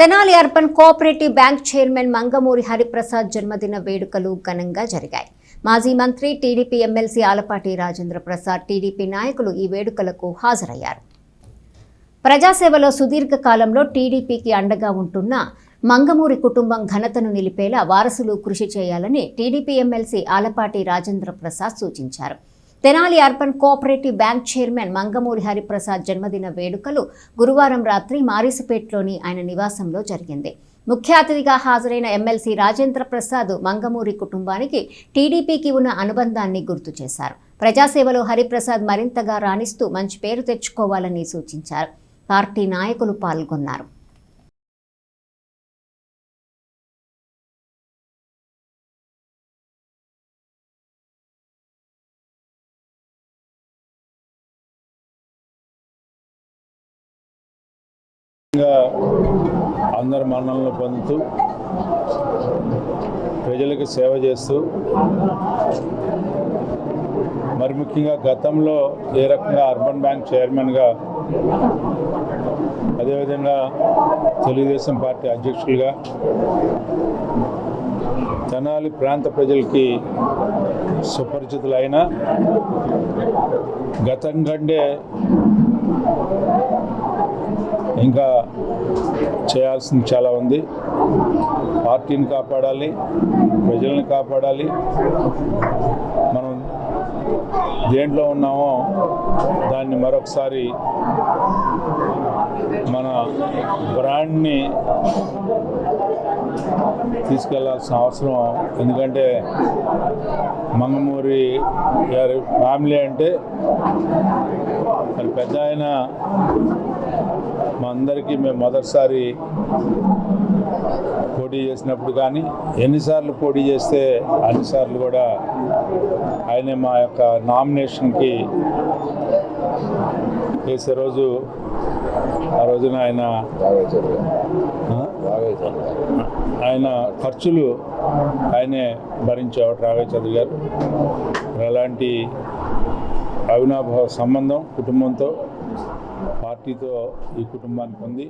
Tenali urban cooperative bank chairman Mangamuri Hariprasad జన్మదిన వేడుకలు ఘనంగా జరిగాయి. మాజీ మంత్రి TDP MLC Alapati Rajendra Prasad TDP నాయకులు ఈ వేడుకలకు హాజరయ్యారు. ప్రజాసేవలో సుదీర్ఘ కాలంలో టీడీపీకి అండగా ఉంటున్న మంగమూరి కుటుంబం ఘనతను నిలిపేలా వారసులు కృషి చేయాలని టీడీపీ ఎమ్మెల్సీ ఆలపాటి రాజేంద్ర ప్రసాద్ సూచించారు. Tenali urban cooperative bank chairman Mangamuri Hariprasad జన్మదిన వేడుకలు గురువారం రాత్రి మారిసుపేట్లోని ఆయన నివాసంలో జరిగింది. ముఖ్య అతిథిగా హాజరైన ఎమ్మెల్సీ రాజేంద్ర ప్రసాద్ మంగమూరి కుటుంబానికి టీడీపీకి ఉన్న అనుబంధాన్ని గుర్తు చేశారు. ప్రజాసేవలో హరిప్రసాద్ మరింతగా రాణిస్తూ మంచి పేరు తెచ్చుకోవాలని సూచించారు. పార్టీ నాయకులు పాల్గొన్నారు. అందరి మన్నలను పొందుతూ ప్రజలకు సేవ చేస్తూ మరి ముఖ్యంగా గతంలో ఏ రకంగా అర్బన్ బ్యాంక్ చైర్మన్గా అదేవిధంగా తెలుగుదేశం పార్టీ అధ్యక్షులుగా తెనాలి ప్రాంత ప్రజలకి సుపరిచితులైన గతం కంటే ఇంకా చేయాల్సింది చాలా ఉంది. పార్టీని కాపాడాలి ప్రజల్ని కాపాడాలి. మనం దేంట్లో ఉన్నామో దాన్ని మరొకసారి మన బ్రాండ్ని తీసుకెళ్ళాల్సిన అవసరం. ఎందుకంటే మంగమూరి గారి ఫ్యామిలీ అంటే మరి పెద్ద ఆయన మా అందరికీ మేము మొదటిసారి పోటీ చేసినప్పుడు కానీ ఎన్నిసార్లు పోటీ చేస్తే అన్నిసార్లు కూడా ఆయనే మా యొక్క నామినేషన్కి వేసే రోజు ఆ రోజున ఆయన ఆయన ఖర్చులు ఆయనే భరించేవాడు రాఘవ చౌదరి గారు. అలాంటి అవినాభావ సంబంధం కుటుంబంతో పార్టీతో ఈ కుటుంబానికి ఉంది.